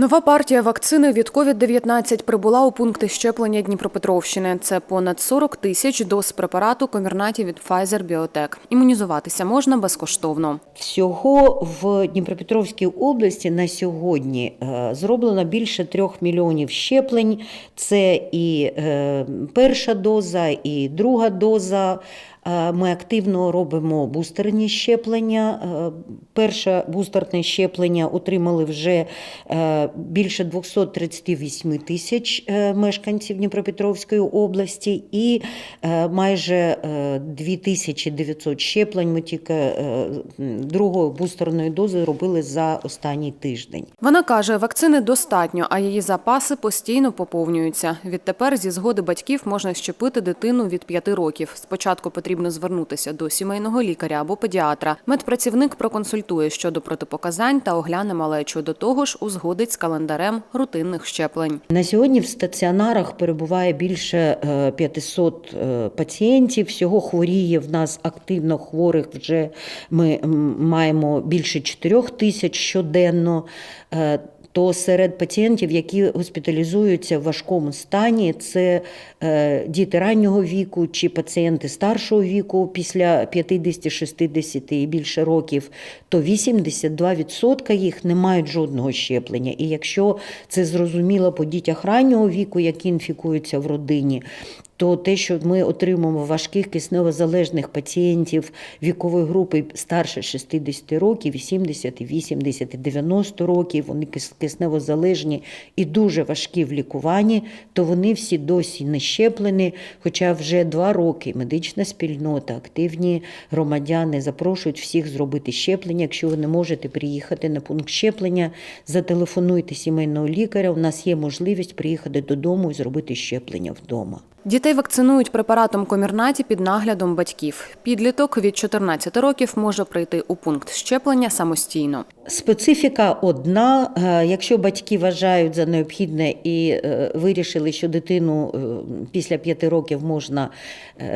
Нова партія вакцини від COVID-19 прибула у пункти щеплення Дніпропетровщини. Це понад 40 тисяч доз препарату комірнаті від Pfizer-BioNTech. Імунізуватися можна безкоштовно. Всього в Дніпропетровській області на сьогодні е, зроблено більше трьох мільйонів щеплень. Це і е, перша доза, і друга доза. Е, Ми активно робимо бустерні щеплення. Е, Перше бустерне щеплення отримали вже е, більше 238 тисяч мешканців Дніпропетровської області, і майже е, 2900 щеплень ми тільки другої бустерної дози робили за останній тиждень. Вона каже, вакцини достатньо, а її запаси постійно поповнюються. Відтепер зі згоди батьків можна щепити дитину від 5 років. Спочатку потрібно звернутися до сімейного лікаря або педіатра. Медпрацівник проконсультує щодо протипоказань та огляне малечу. До того ж, узгодить з календарем рутинних щеплень. На сьогодні в стаціонарах перебуває більше е, 500 е, пацієнтів. Всього хворіє в нас активно хворих. Вже ми маємо більше 4 тисяч щоденно. То серед пацієнтів, які госпіталізуються в важкому стані, це е, діти раннього віку чи пацієнти старшого віку після 50-60 і більше років, то 82% їх не мають жодного щеплення. І якщо це зрозуміло по дітях раннього віку, які інфікуються в родині, то те, що ми отримуємо важких кисневозалежних пацієнтів вікової групи старше 60 років, 70, 80, 90 років, вони кис- кисневозалежні і дуже важкі в лікуванні, то вони всі досі не щеплені. Хоча вже два роки медична спільнота, активні громадяни запрошують всіх зробити щеплення. Якщо ви не можете приїхати на пункт щеплення, зателефонуйте сімейного лікаря. У нас є можливість приїхати додому і зробити щеплення вдома. Дітей вакцинують препаратом комірнаті під наглядом батьків. Підліток від 14 років може прийти у пункт щеплення самостійно. Специфіка одна. Е, Якщо батьки вважають за необхідне і е, вирішили, що дитину е, після п'яти років можна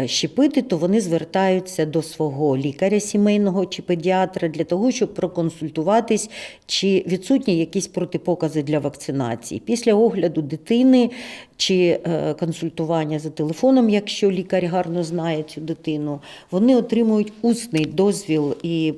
щепити, то вони звертаються до свого лікаря сімейного чи педіатра для того, щоб проконсультуватись, чи відсутні якісь протипокази для вакцинації. Після огляду дитини чи е, консультування за телефоном, якщо лікар гарно знає цю дитину, вони отримують усний дозвіл і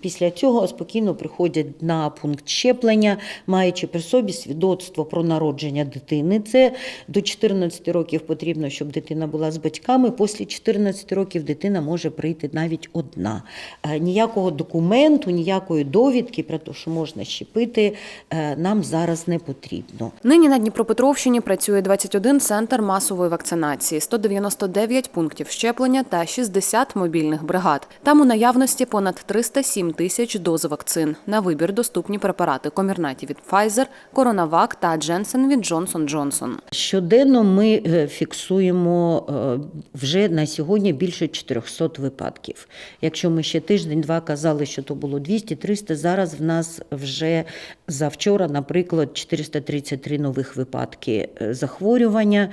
після цього спокійно приходять на пункт щеплення, маючи при собі свідоцтво про народження дитини. Це до 14 років потрібно, щоб дитина була з батьками. Після 14 років дитина може прийти навіть одна. Е, Ніякого документу, ніякої довідки про те, що можна щепити, е, нам зараз не потрібно. Нині на Дніпропетровщині працює 21 центр масової вакцинації, 199 пунктів щеплення та 60 мобільних бригад. Там у наявності понад 307 тисяч доз вакцин. На вибір доступні препарати комірнаті від Pfizer, Коронавак та Дженсен від Johnson Johnson. Щоденно ми е, фіксуємо е, вже на сьогодні більше 400 випадків. Якщо ми ще тиждень-два казали, що то було 200-300, зараз в нас вже за вчора, наприклад, 433 нових випадки е, захворювання.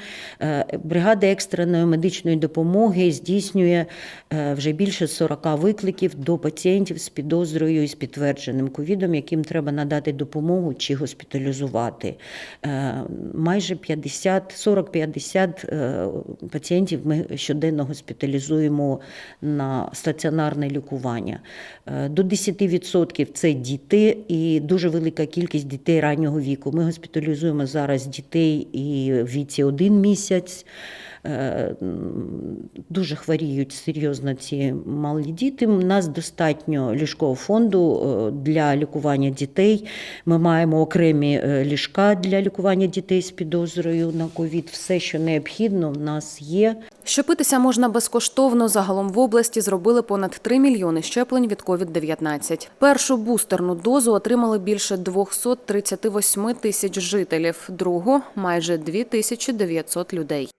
Бригада екстреної медичної допомоги здійснює вже більше 40 викликів до пацієнтів з підозрою і з підтвердженим ковідом, яким треба надати допомогу чи госпіталізувати. Е, Майже 50, 40-50 е, пацієнтів ми щоденно госпіталізуємо на стаціонарне лікування. Е, До 10% це діти і дуже велика кількість дітей раннього віку. Ми госпіталізуємо зараз дітей і в віці один місяць. Е, Дуже хворіють серйозно ці малі діти. У нас достатньо ліжкового фонду е, для лікування дітей. Ми маємо окремі е, ліжка для лікування дітей з підозрою на ковід. Все, що необхідно, в нас є. Щепитися можна безкоштовно. Загалом в області зробили понад 3 мільйони щеплень від COVID-19. Першу бустерну дозу отримали більше 238 тисяч жителів, другу – майже 2900 людей.